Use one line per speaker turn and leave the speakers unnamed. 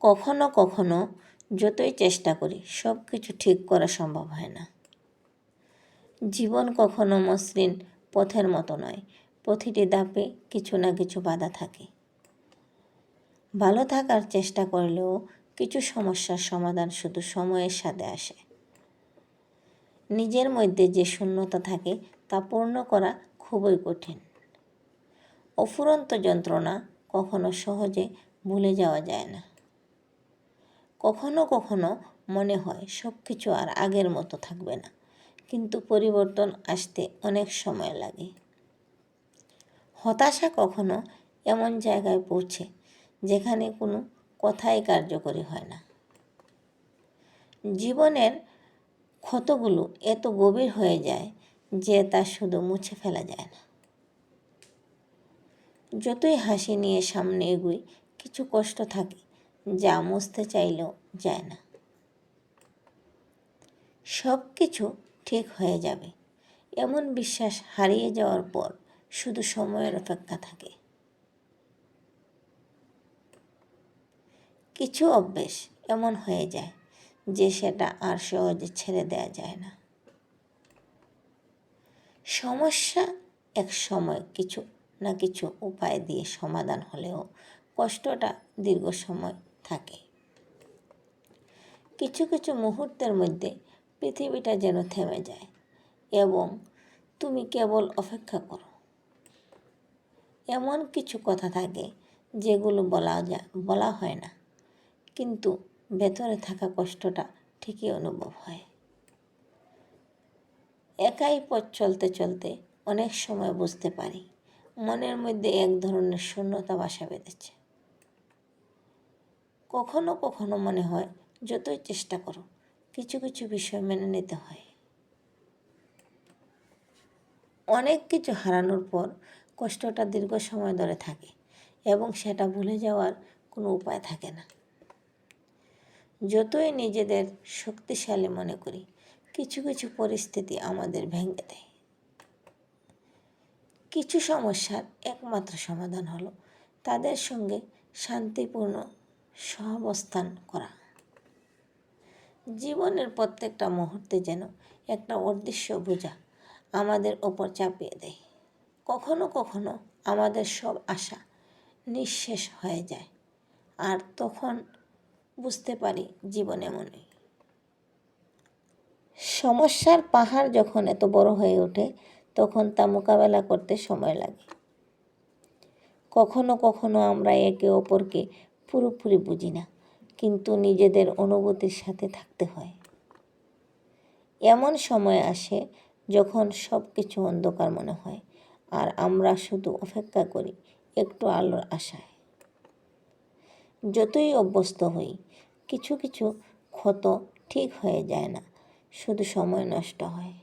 কখনো কখনো যতই চেষ্টা করি, সব কিছু ঠিক করা সম্ভব হয় না। জীবন কখনো মসৃণ পথের মতো নয়, প্রতিটি দাপে কিছু না কিছু বাধা থাকে। ভালো থাকার চেষ্টা করলেও কিছু সমস্যার সমাধান শুধু সময়ের সাথে আসে। নিজের মধ্যে যে শূন্যতা থাকে, তা পূর্ণ করা খুবই কঠিন। অফুরন্ত যন্ত্রণা কখনো সহজে ভুলে যাওয়া যায় না। কখনো কখনো মনে হয় সব কিছু আর আগের মতো থাকবে না। কিন্তু পরিবর্তন আসতে অনেক সময় লাগে। হতাশা কখনো এমন জায়গায় পৌঁছে যেখানে কোনো কথাই কার্যকরী হয় না। জীবনের ক্ষতগুলো এত গভীর হয়ে যায় যে তা শুধু মুছে ফেলা যায় না। যতই হাসি নিয়ে সামনে এগুই, কিছু কষ্ট থাকে যা মুছতে চাইলেও যায় না। সব কিছু ঠিক হয়ে যাবে। এমন বিশ্বাস হারিয়ে যাওয়ার পর শুধু সময়ের অপেক্ষা থাকে। কিছু অভ্যেস এমন হয়ে যায় যে সেটা আর সহজে ছেড়ে দেওয়া যায় না। সমস্যা এক সময় কিছু না কিছু উপায় দিয়ে সমাধান হলেও কষ্টটা দীর্ঘ সময় থাকে। কিছু কিছু মুহূর্তের মধ্যে পৃথিবীটা যেন থেমে যায় এবং তুমি কেবল অপেক্ষা করো। এমন কিছু কথা থাকে যেগুলো বলা যায় বলা হয় না, কিন্তু ভেতরে থাকা কষ্টটা ঠিকই অনুভব হয়। একাই পথ চলতে চলতে অনেক সময় বুঝতে পারি, মনের মধ্যে এক ধরনের শূন্যতা বাসা বেঁধেছে। কখনো কখনো মনে হয়, যতই চেষ্টা করো, কিছু কিছু বিষয় মেনে নিতে হয়। অনেক কিছু হারানোর পর কষ্টটা দীর্ঘ সময় ধরে থাকে এবং সেটা ভুলে যাওয়ার কোনো উপায় থাকে না। যতই নিজেদের শক্তিশালী মনে করি, কিছু কিছু পরিস্থিতি আমাদের ভেঙে দেয়। কিছু সমস্যার একমাত্র সমাধান হলো তাদের সঙ্গে শান্তিপূর্ণ সহাবস্থান করা। জীবনের প্রত্যেকটা মুহূর্তে যেন একটা অদৃশ্য বোঝা আমাদের ওপর চাপিয়ে দেয়। কখনো কখনো আমাদের সব আশা নিঃশেষ হয়ে যায়, আর তখন বুঝতে পারি জীবন এমনই। সমস্যার পাহাড় যখন এত বড় হয়ে ওঠে, তখন তা মোকাবেলা করতে সময় লাগে। কখনো কখনো আমরা একে অপরকে পুরোপুরি বুঝি না, কিন্তু নিজেদের অনুভূতির সাথে থাকতে হয়। এমন সময় আসে যখন সব কিছু অন্ধকার মনে হয়, আর আমরা শুধু অপেক্ষা করি একটু আলোর আশায়। যতই অভ্যস্ত হই, কিছু কিছু ক্ষত ঠিক হয়ে যায় না, শুধু সময় নষ্ট হয়।